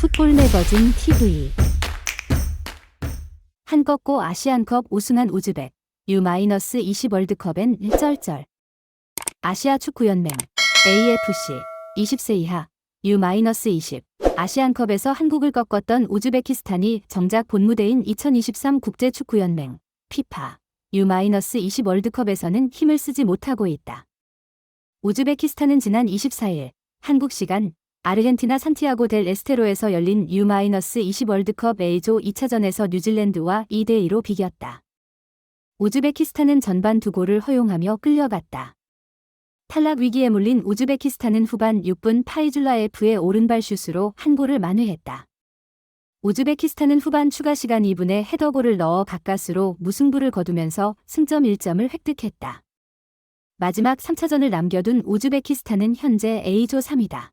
풋볼 매거진 TV 한꺾고 아시안컵 우승한 우즈벡. U-20 월드컵엔 일절절. 아시아 축구연맹 AFC 20세 이하 U-20 아시안컵에서 한국을 꺾었던 우즈베키스탄이 정작 본무대인 2023 국제축구연맹 피파. U-20 월드컵에서는 힘을 쓰지 못하고 있다. 우즈베키스탄은 지난 24일 한국 시간 아르헨티나 산티아고 델 에스테로에서 열린 U-20 월드컵 A조 2차전에서 뉴질랜드와 2대2로 비겼다. 우즈베키스탄은 전반 두 골을 허용하며 끌려갔다. 탈락 위기에 몰린 우즈베키스탄은 후반 6분 파이줄라에프의 오른발 슛으로 한 골을 만회했다. 우즈베키스탄은 후반 추가 시간 2분에 헤더골을 넣어 가까스로 무승부를 거두면서 승점 1점을 획득했다. 마지막 3차전을 남겨둔 우즈베키스탄은 현재 A조 3위다.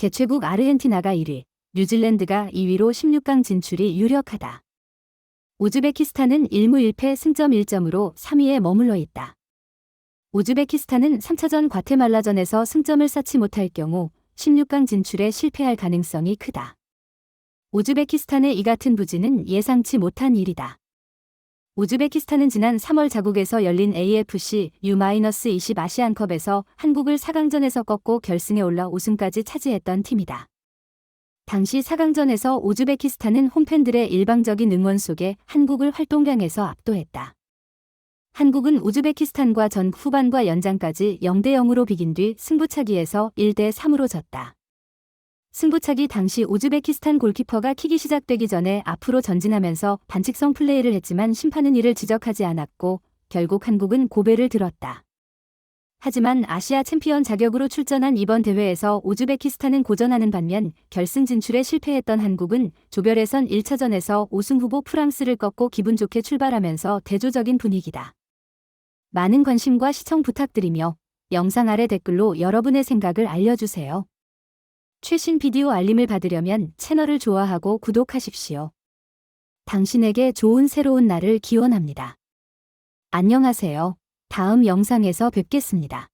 개최국 아르헨티나가 1위, 뉴질랜드가 2위로 16강 진출이 유력하다. 우즈베키스탄은 1무 1패 승점 1점으로 3위에 머물러 있다. 우즈베키스탄은 3차전 과테말라전에서 승점을 쌓지 못할 경우 16강 진출에 실패할 가능성이 크다. 우즈베키스탄의 이 같은 부진은 예상치 못한 일이다. 우즈베키스탄은 지난 3월 자국에서 열린 AFC U-20 아시안컵에서 한국을 4강전에서 꺾고 결승에 올라 우승까지 차지했던 팀이다. 당시 4강전에서 우즈베키스탄은 홈팬들의 일방적인 응원 속에 한국을 활동량에서 압도했다. 한국은 우즈베키스탄과 전 후반과 연장까지 0대 0으로 비긴 뒤 승부차기에서 1대 3으로 졌다. 승부차기 당시 우즈베키스탄 골키퍼가 킥이 시작되기 전에 앞으로 전진하면서 반칙성 플레이를 했지만 심판은 이를 지적하지 않았고 결국 한국은 고배를 들었다. 하지만 아시아 챔피언 자격으로 출전한 이번 대회에서 우즈베키스탄은 고전하는 반면 결승 진출에 실패했던 한국은 조별예선 1차전에서 우승 후보 프랑스를 꺾고 기분 좋게 출발하면서 대조적인 분위기다. 많은 관심과 시청 부탁드리며 영상 아래 댓글로 여러분의 생각을 알려주세요. 최신 비디오 알림을 받으려면 채널을 좋아하고 구독하십시오. 당신에게 좋은 새로운 날을 기원합니다. 안녕하세요. 다음 영상에서 뵙겠습니다.